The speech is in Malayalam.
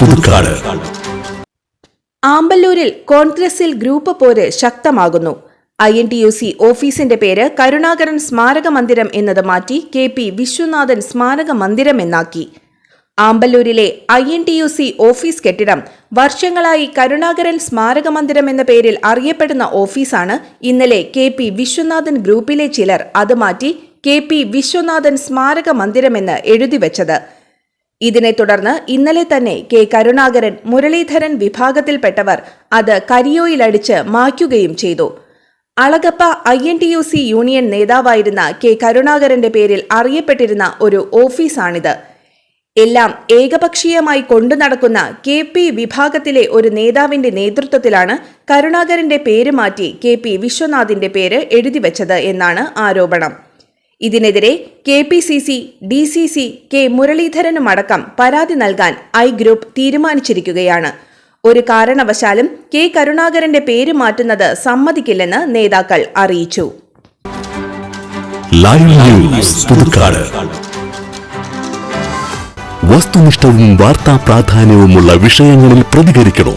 പുതുക്കാട്. ആമ്പല്ലൂരിൽ കോൺഗ്രസിൽ ഗ്രൂപ്പ് പോര് ശക്തമാകുന്നു. I N T U C ഓഫീസിന്റെ പേര് കരുണാകരൻ സ്മാരക മന്ദിരം എന്നത് മാറ്റി കെ പി വിശ്വനാഥൻ സ്മാരക മന്ദിരം എന്നാക്കി. ആമ്പല്ലൂരിലെ I N T U C office കെട്ടിടം വർഷങ്ങളായി കരുണാകരൻ സ്മാരക മന്ദിരം എന്ന പേരിൽ അറിയപ്പെടുന്ന ഓഫീസാണ് ഇന്നലെ കെ പി വിശ്വനാഥൻ ഗ്രൂപ്പിലെ ചിലർ അത് മാറ്റി കെ പി വിശ്വനാഥൻ സ്മാരക മന്ദിരമെന്ന് എഴുതിവെച്ചത് ഇതിനെ തുടർന്ന് ഇന്നലെ തന്നെ കെ കരുണാകരൻ മുരളീധരൻ വിഭാഗത്തിൽപ്പെട്ടവർ അത് കരിയോയിലടിച്ച് മായ്ക്കുകയും ചെയ്തു. Alagappa I N T U C union നേതാവായിരുന്ന കെ കരുണാകരന്റെ പേരിൽ അറിയപ്പെട്ടിരുന്ന ഒരു ഓഫീസാണിത്. എല്ലാം ഏകപക്ഷീയമായി കൊണ്ടു നടക്കുന്ന കെ പി വിഭാഗത്തിലെ ഒരു നേതാവിന്റെ നേതൃത്വത്തിലാണ് കരുണാകരന്റെ പേര് മാറ്റി കെ പി വിശ്വനാഥിന്റെ പേര് എഴുതിവെച്ചത് എന്നാണ് ആരോപണം. ഇതിനെതിരെ K P C C D C C K മുരളീധരനുമടക്കം പരാതി നൽകാൻ ഐ ഗ്രൂപ്പ് തീരുമാനിച്ചിരിക്കുകയാണ്. ഒരു കാരണവശാലും കെ കരുണാകരന്റെ പേര് മാറ്റുന്നത് സമ്മതിക്കില്ലെന്ന് നേതാക്കൾ അറിയിച്ചു. വസ്തുനിഷ്ഠവും വാർത്താ പ്രാധാന്യവുമുള്ള വിഷയങ്ങളിൽ പ്രതികരിക്കണോ?